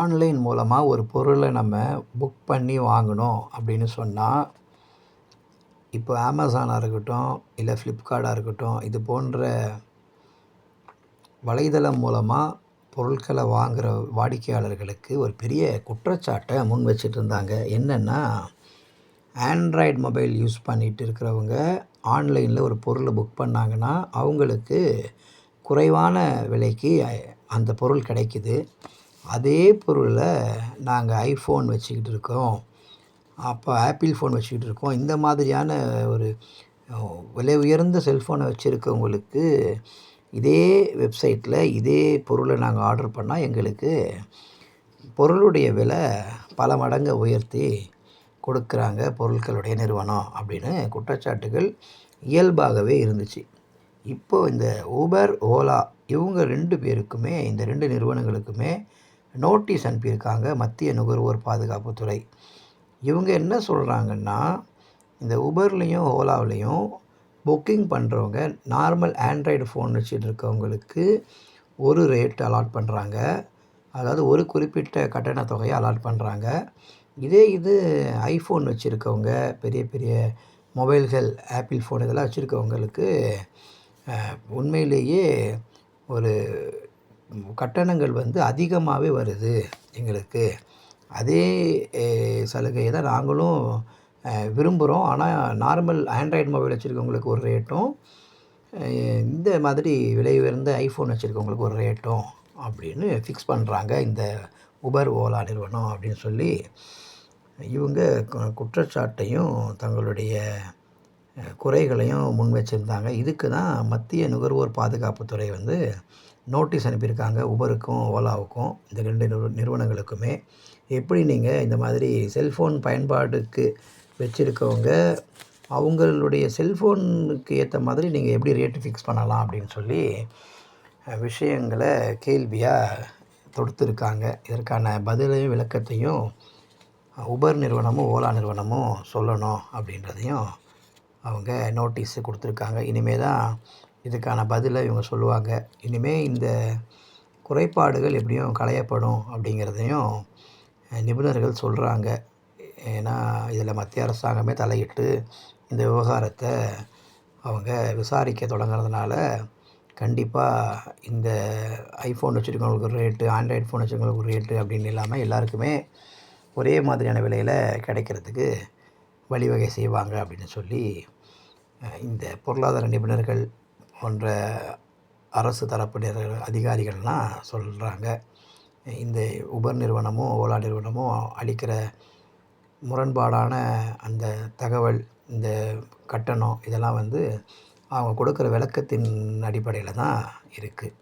Online மூலமாக ஒரு பொருளை நம்ம புக் பண்ணி வாங்கணும் அப்படின்னு சொன்னால் இப்போ அமேசானாக இருக்கட்டும் இல்லை ஃப்ளிப்கார்ட்டாக இருக்கட்டும் இது போன்ற வலைதளம் மூலமாக பொருட்களை வாங்குகிற வாடிக்கையாளர்களுக்கு ஒரு பெரிய குற்றச்சாட்டை முன் வச்சுட்டு இருந்தாங்க. என்னென்னா ஆண்ட்ராய்டு மொபைல் யூஸ் பண்ணிகிட்டு இருக்கிறவங்க ஆன்லைனில் ஒரு பொருளை புக் பண்ணாங்கன்னா அவங்களுக்கு குறைவான விலைக்கு அந்த பொருள் கிடைக்குது. அதே பொருளை நாங்கள் ஐஃபோன் வச்சுக்கிட்டு இருக்கோம். அப்போ ஆப்பிள் ஃபோன் வச்சுக்கிட்டு இருக்கோம். இந்த மாதிரியான ஒரு விலை உயர்ந்த செல்ஃபோனை வச்சுருக்கவங்களுக்கு இதே வெப்சைட்டில் இதே பொருளை நாங்கள் ஆர்டர் பண்ணால் எங்களுக்கு பொருளுடைய விலை பல மடங்கு உயர்த்தி கொடுக்குறாங்க பொருட்களுடைய நிறுவனம் அப்படின்னு குற்றச்சாட்டுகள் இயல்பாகவே இருந்துச்சு. இப்போது இந்த ஊபர் ஓலா இவங்க ரெண்டு பேருக்குமே இந்த ரெண்டு நிறுவனங்களுக்குமே நோட்டீஸ் அனுப்பியிருக்காங்க மத்திய நுகர்வோர் பாதுகாப்புத்துறை இவங்க என்ன சொல்கிறாங்கன்னா இந்த உபர்லேயும் ஓலாவிலையும் புக்கிங் பண்ணுறவங்க நார்மல் ஆண்ட்ராய்டு ஃபோன் வச்சுட்டு இருக்கவங்களுக்கு ஒரு ரேட் அலாட் பண்ணுறாங்க அதாவது ஒரு குறிப்பிட்ட கட்டண தொகையை அலாட் பண்ணுறாங்க இதே இது ஐஃபோன் வச்சுருக்கவங்க பெரிய பெரிய மொபைல்கள் ஆப்பிள் ஃபோன் இதெல்லாம் வச்சுருக்கவங்களுக்கு உண்மையிலேயே ஒரு கட்டணங்கள் வந்து அதிகமாகவே வருது எங்களுக்கு. அதே சலுகையை தான் நாங்களும் விரும்புகிறோம் ஆனால் நார்மல் ஆண்ட்ராய்டு மொபைல் வச்சுருக்கவங்களுக்கு ஒரு ரேட்டும் இந்த மாதிரி விலை உயர்ந்த ஐஃபோன் வச்சுருக்கவங்களுக்கு ஒரு ரேட்டும் அப்படின்னு ஃபிக்ஸ் பண்ணுறாங்க இந்த உபர் ஓலா நிறுவனம் அப்படின்னு சொல்லி இவங்க குற்றச்சாட்டையும் தங்களுடைய குறைகளையும் முன் வச்சுருந்தாங்க. இதுக்கு தான் மத்திய நுகர்வோர் பாதுகாப்புத்துறை வந்து நோட்டீஸ் அனுப்பியிருக்காங்க உபருக்கும் ஓலாவுக்கும் இந்த ரெண்டு நிறு நிறுவனங்களுக்குமே. எப்படி நீங்கள் இந்த மாதிரி செல்ஃபோன் பயன்பாடுக்கு வச்சுருக்கவங்க அவங்களுடைய செல்ஃபோனுக்கு ஏற்ற மாதிரி நீங்கள் எப்படி ரேட்டு ஃபிக்ஸ் பண்ணலாம் அப்படின்னு சொல்லி விஷயங்களை கேள்வியாக தொடுத்துருக்காங்க. இதற்கான பதிலையும் விளக்கத்தையும் உபர் நிறுவனமும் ஓலா நிறுவனமும் சொல்லணும் அப்படின்றதையும் அவங்க நோட்டீஸு கொடுத்துருக்காங்க. இனிமேல் தான் இதுக்கான பதிலை இவங்க சொல்லுவாங்க. இனிமேல் இந்த குறைபாடுகள் எப்படியும் களையப்படும் அப்படிங்கிறதையும் நிபுணர்கள் சொல்கிறாங்க ஏன்னா இதில் மத்திய அரசாங்கமே தலையிட்டு இந்த விவகாரத்தை அவங்க விசாரிக்க தொடங்குறதுனால கண்டிப்பாக இந்த ஐஃபோன் வச்சுருக்கவங்களுக்கு ஒரு ரேட்டு ஆண்ட்ராய்டு ஃபோன் வச்சுருக்கவங்களுக்கு ஒரு ரேட்டு அப்படின்னு இல்லாமல் எல்லாருக்குமே ஒரே மாதிரியான விலையில் கிடைக்கிறதுக்கு வழிவகை செய்வாங்க அப்படின்னு சொல்லி இந்த பொருளாதார நிபுணர்கள் போன்ற அரசு தரப்பினர் அதிகாரிகள்லாம் சொல்கிறாங்க இந்த உபர் நிறுவனமும் ஓலா நிறுவனமும் அளிக்கிற முரண்பாடான அந்த தகவல் இந்த கட்டணம் இதெல்லாம் வந்து அவங்க கொடுக்குற விளக்கத்தின் அடிப்படையில் தான் இருக்குது